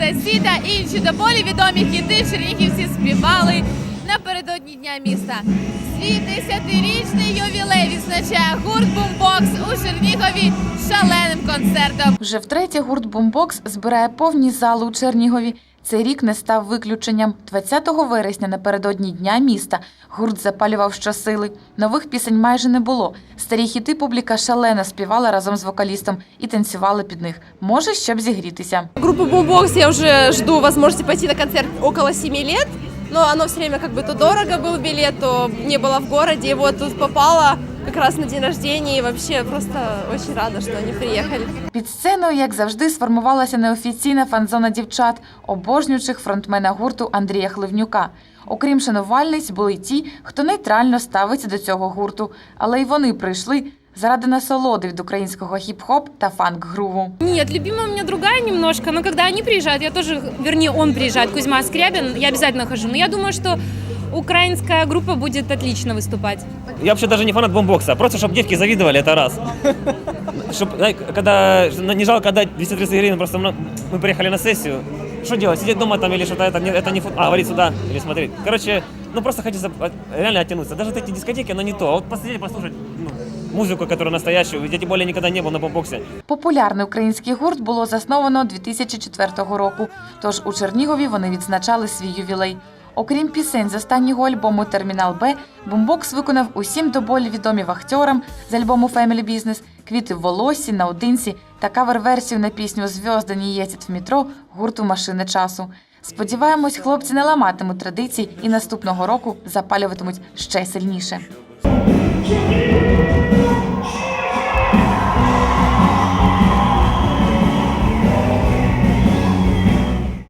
Лесі і інші доволі відомі хіти чернігівці співали напередодні дня міста. Свій десятирічний ювілей відзначає гурт Бумбокс у Чернігові шаленим концертом. Вже втретє гурт Бумбокс збирає повні зали у Чернігові. Цей рік не став виключенням. 20 вересня напередодні дня міста гурт запалював щосили. Нових пісень майже не було. Старі хіти публіка шалено співала разом з вокалістом і танцювали під них. Може, щоб зігрітися. Группу Boombox я уже жду возможности пойти на концерт около 7 лет, но оно все время как бы то дорого был билет, то не было в городе, и вот тут попала как раз на день рождения, и вообще просто очень рада, что они приехали. Під сценою, як завжди, сформувалася неофіційна фан-зона дівчат, обожнюючих фронтмена гурту Андрія Хливнюка. Окрім шанувальниць, були й ті, хто нейтрально ставиться до цього гурту, але й вони прийшли заради насолоди від українського хіп-хоп та фанк-груву. Нет, любимая у меня другая немножко, но когда они приезжают, я тоже, вернее, он приезжает, Кузьма Скрябин, я обязательно хожу. Но я думаю, что украинская группа будет отлично выступать. Я вообще даже не фанат бомбокса, просто чтобы девки завидовали, это раз. Чтоб, знаете, когда не жалко отдать 230 гривен, просто мы мы приехали на сессию, что делать, сидеть дома там или что-то, это не, это не фут... А, валить сюда или смотреть. Короче, ну просто хочется от- реально оттянуться. Даже вот эти дискотеки, оно не то. А вот посидеть, послушать ну, музыку, которая настоящую, ведь я тем более никогда не был на бомбоксе. Популярний український гурт було засновано 2004 року, тож у Чернігові вони відзначали свій ювілей. Окрім пісень з останнього альбому Термінал Б, Бумбокс виконав усім до болі відомі вахтьорам з альбому Family Business, квіти в волосі, наодинці та кавер-версію на пісню «Зв'язда не їздять в метро гурту Машини часу. Сподіваємось, хлопці не ламатимуть традицій і наступного року запалюватимуть ще сильніше.